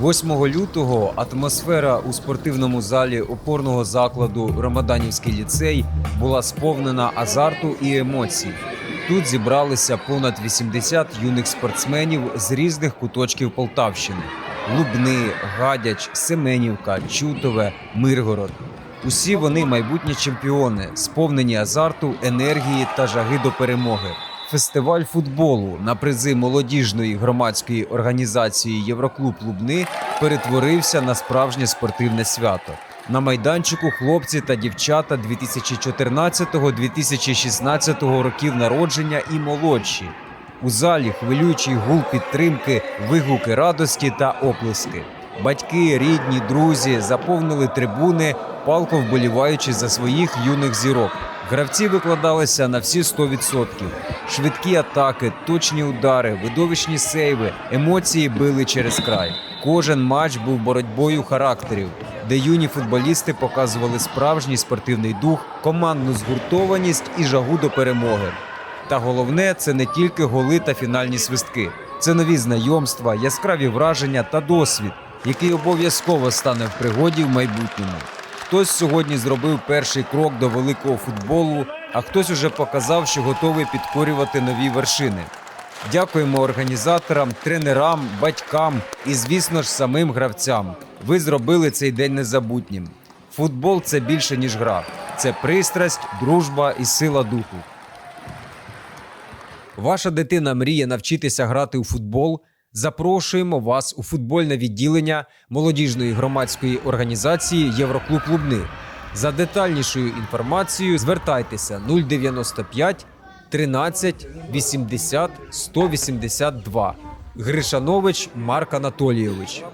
8 лютого атмосфера у спортивному залі опорного закладу Ромаданівський ліцей була сповнена азарту і емоцій. Тут зібралися понад 80 юних спортсменів з різних куточків Полтавщини: Лубни, Гадяч, Семенівка, Чутове, Миргород. Усі вони майбутні чемпіони, сповнені азарту, енергії та жаги до перемоги. Фестиваль футболу на призи молодіжної громадської організації Євроклуб Лубни перетворився на справжнє спортивне свято. На майданчику хлопці та дівчата 2014-2016 років народження і молодші. У залі хвилюючий гул підтримки, вигуки радості та оплески. Батьки, рідні, друзі заповнили трибуни, палко вболіваючи за своїх юних зірок. Гравці викладалися на всі 100%. Швидкі атаки, точні удари, видовищні сейви, емоції били через край. Кожен матч був боротьбою характерів, де юні футболісти показували справжній спортивний дух, командну згуртованість і жагу до перемоги. Та головне це не тільки голи та фінальні свистки. Це нові знайомства, яскраві враження та досвід, який обов'язково стане в пригоді в майбутньому. Хтось сьогодні зробив перший крок до великого футболу, а хтось уже показав, що готовий підкорювати нові вершини. Дякуємо організаторам, тренерам, батькам і, звісно ж, самим гравцям. Ви зробили цей день незабутнім. Футбол це більше ніж гра, це пристрасть, дружба і сила духу. Ваша дитина мріє навчитися грати у футбол. Запрошуємо вас у футбольне відділення молодіжної громадської організації Євроклуб Лубни. За детальнішою інформацією звертайтеся 095 13 80 182. Гришанович Марк Анатолійович.